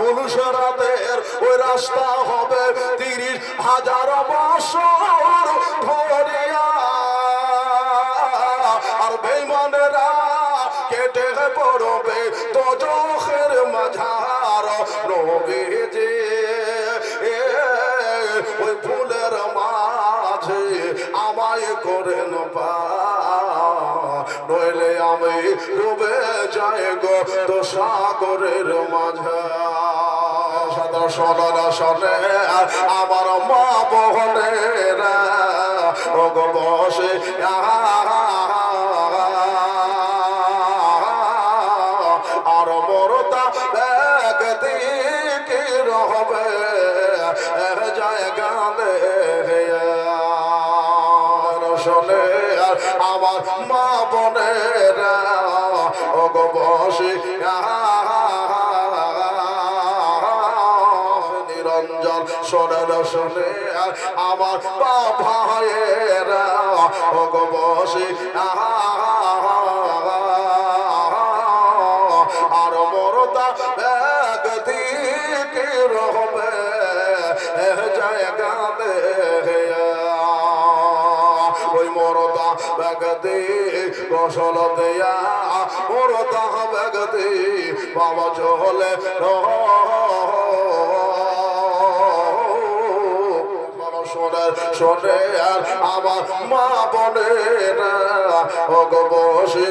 পুরুষরাদের ওই রাস্তা হবে তিরিশ হাজার বছর ধরিয়া আর বেমানেরা কেটে পড়বে তো চোখের মাঝার নবীজি। এ, ওই ফুলের মাঝে আমায় করে পা। আমি ডুবে যাই গো তো সাগরের মাঝে। সদা শোনে আমার মা বহনেরা ও গো বসে আর আর আমার মা বোনেরা ও গো বসে, নিরঞ্জন শোনে আর আমার বা ভাইয়েরা ও গো বসে, আর মরতা ব্যাগতে গোসল দেয়া মরদা ব্যাগতে বাবা চলে শোনে আর আমার মা বনে ওগ বসে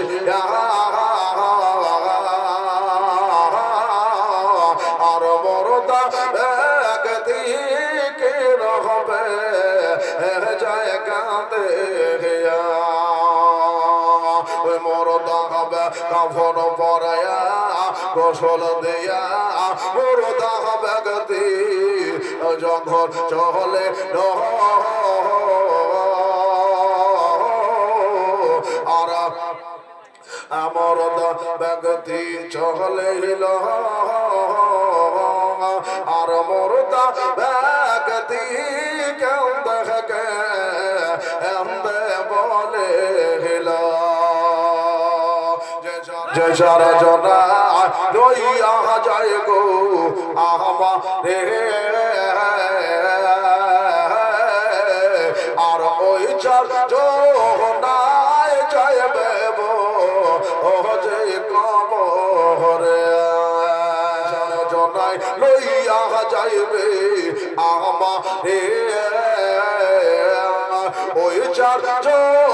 আর মরদা একদিকে রহবে জায়গাতে ওই কাফন পরায়া, গোসল দেয়া, মরদা হবে গতি যখন চলে আর আমার ব্যক্তি চলে আর মোরতা ব্যক্তি জয় সারা জনা রই আহা যায় গো আহা রে আর ওই চার জোনায় বেব ও যে কমরে জনায় রই আহা যাইবে আহা রে ওই চার জোনায়